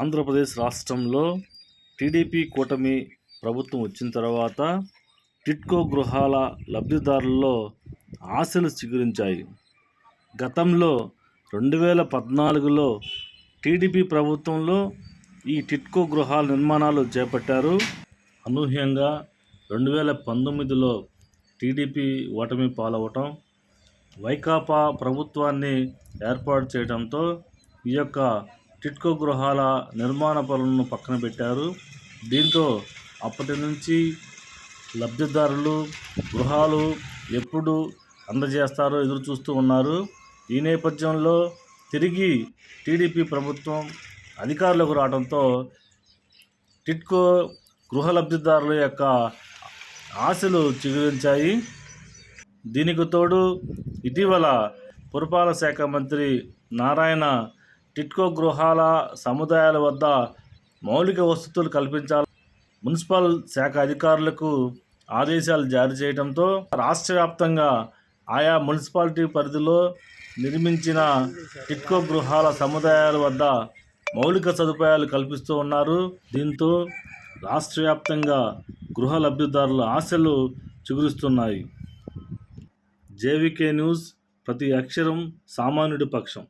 ఆంధ్రప్రదేశ్ రాష్ట్రంలో టీడీపీ కూటమి ప్రభుత్వం వచ్చిన తర్వాత టిట్కో గృహాల లబ్ధిదారుల్లో ఆశలు చిగురించాయి. గతంలో రెండు వేల పద్నాలుగులో టీడీపీ ప్రభుత్వంలో ఈ టిట్కో గృహాల నిర్మాణాలు చేపట్టారు. అనూహ్యంగా రెండు వేల పంతొమ్మిదిలో టీడీపీ ఓటమి పాలవటం వైకాపా ప్రభుత్వాన్ని ఏర్పాటు చేయడంతో ఈ యొక్క టిట్కో గృహాల నిర్మాణ పనులను పక్కన పెట్టారు. దీంతో అప్పటి నుంచి లబ్ధిదారులు గృహాలు ఎప్పుడు అందజేస్తారో ఎదురు చూస్తూ ఉన్నారు. ఈ నేపథ్యంలో తిరిగి టీడీపీ ప్రభుత్వం అధికారులకు రావడంతో టిట్కో గృహ లబ్ధిదారుల యొక్క ఆశలు చిగురించాయి. దీనికి తోడు ఇటీవల పురపాలక శాఖ మంత్రి నారాయణ టిట్కో గృహాల సముదాయాల వద్ద మౌలిక వసతులు కల్పించాలి మున్సిపల్ శాఖ అధికారులకు ఆదేశాలు జారీ చేయడంతో రాష్ట్ర వ్యాప్తంగా ఆయా మున్సిపాలిటీ పరిధిలో నిర్మించిన టిట్కో గృహాల సముదాయాల వద్ద మౌలిక సదుపాయాలు కల్పిస్తూ ఉన్నారు. దీంతో రాష్ట్ర వ్యాప్తంగా గృహ లబ్ధిదారుల ఆశలు చిగురిస్తున్నాయి. జేవికే న్యూస్ ప్రతి అక్షరం సామాన్యుడి పక్షం.